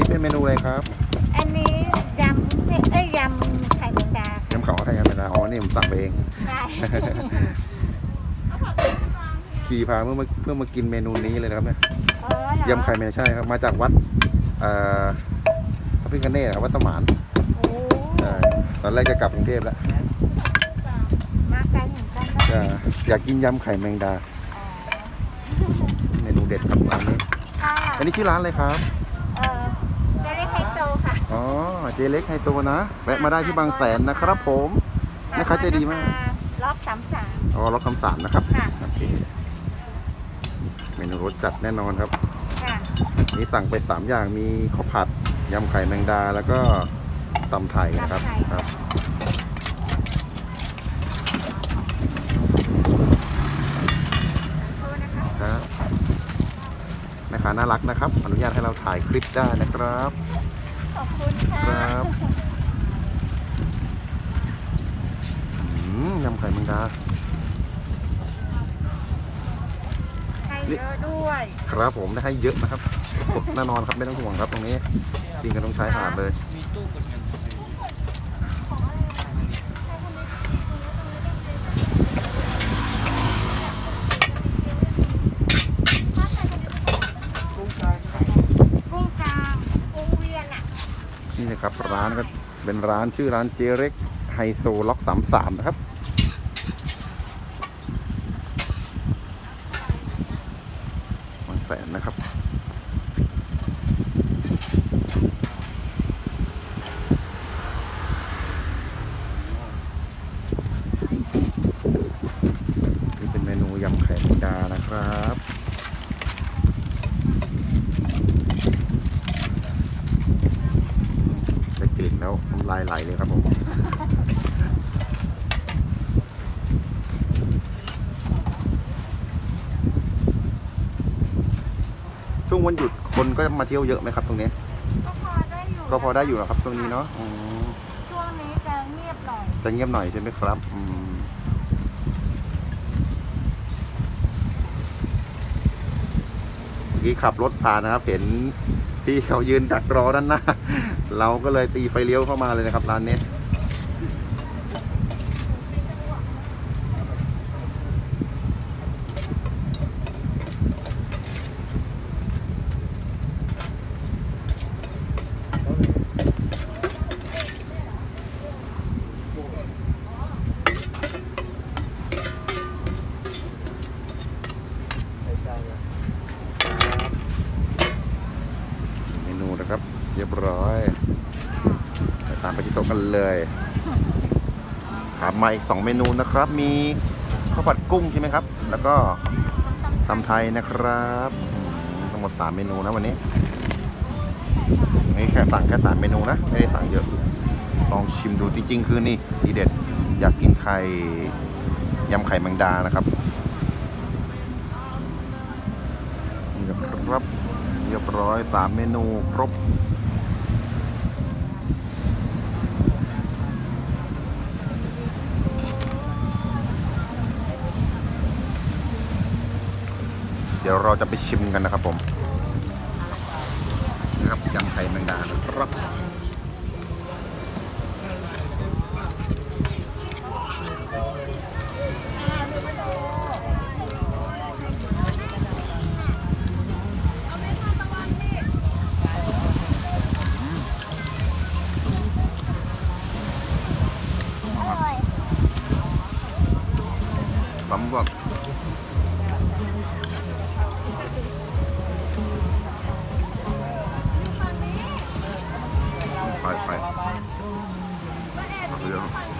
นี่เป็นเมนูอะไรครับอันนี้ยำเส้นเอ้ยยำไข่แมงดาค่ะยำเขาไทยกันเวลาอ๋อนี่ผมสั่งไปเอง ใช่ขี่พาเมื่อมาเพื่อมากินเมนูนี้เลยนะครับเนี่ยอ๋อเหรอยำไข่เมนูใช่ครับมาจากวัดเอ่อพระพิฆเนศครับวัดสมานโอ้ใช่ตอนแรกจะกลับกรุงเทพแล้วมาไกลเหมือนกันนะจะอยากกินยำไข่แมงดา อ๋อเมนูเด็ดครับร้านนี้ค่ะอันนี้ชื่อร้านอะไรครับ เออเจะได้ไฮโซค่ะ อ๋อ เจเล็กไฮโซนะแวะมาได้ที่บางแสนนะครับผมแม่ค้าใจดีมากรอบสามสามอ๋อรถคำสามนะครับค่ะโอเคเมนูรสจัดแน่นอนครับค่ะนี่สั่งไปสามอย่างมีข้าวผัดยำไข่แมงดาแล้วก็ตำไทยนะครับตำไทยครับโทษนะคะครับแม่ค้าน่ารักนะครับ อนุญาตให้เราถ่ายคลิปได้นะครับข อบคุณค่ะครับอืมยำไข่แมงดาให้เยอะด้วยครับผมได้ให้เยอะนะครับสดแน่นอนครับไม่ต้องห่วงครับตรงนี้กินกันตรงชายหาดเลย มีตู้กดเงินพอดี กุ้งกลางกุ้งเวียนอะ นี่นะครับร้านก็เป็นร้านชื่อร้านเจเร็กไฮโซล็อกสามสามนะครับ บางแสนนะครับ นี่เป็นเมนูยำไข่แมงดานะครับ ได้กลิ่นแล้วน้ำลาย ไหลเลยครับผมช่วงวันหยุดคนก็มาเที่ยวเยอะไหมครับตรงนี้ ก็พอได้อยู่ก็พอได้อยู่นะครับตรงนี้เนาะอืมช่วงนี้จะเงียบหน่อยจะเงียบหน่อยใช่ไหมครับอืมเมื่อ กี้ขับรถผ่านนะครับ เห็นพี่เขายืนดักรอด้านหน้า เราก็เลยตีไฟเลี้ยวเข้ามาเลยนะครับร้านนี้ เมนูนะครับ เรียบร้อยไปตามไปที่โต๊ะกันเลยถามมาอีกสองเมนูนะครับ มีข้าวผัดกุ้งใช่ไหมครับ แล้วก็ตำไทยนะครับทั้งหมดสามเมนูนะวันนี้นี่แค่สั่งแค่สามเมนูนะ ไม่ได้สั่งเยอะ ลองชิมดูจริง ๆ คือนี่ทีเด็ดอยากกินไข่ยำไข่แมงดานะครับนี่นะครับเรียบร้อยสามเมนูครบ เดี๋ยวเราจะไปชิมกันนะครับผมนะครับยำไข่แมงดาครับปั๊มก่อน ไฟ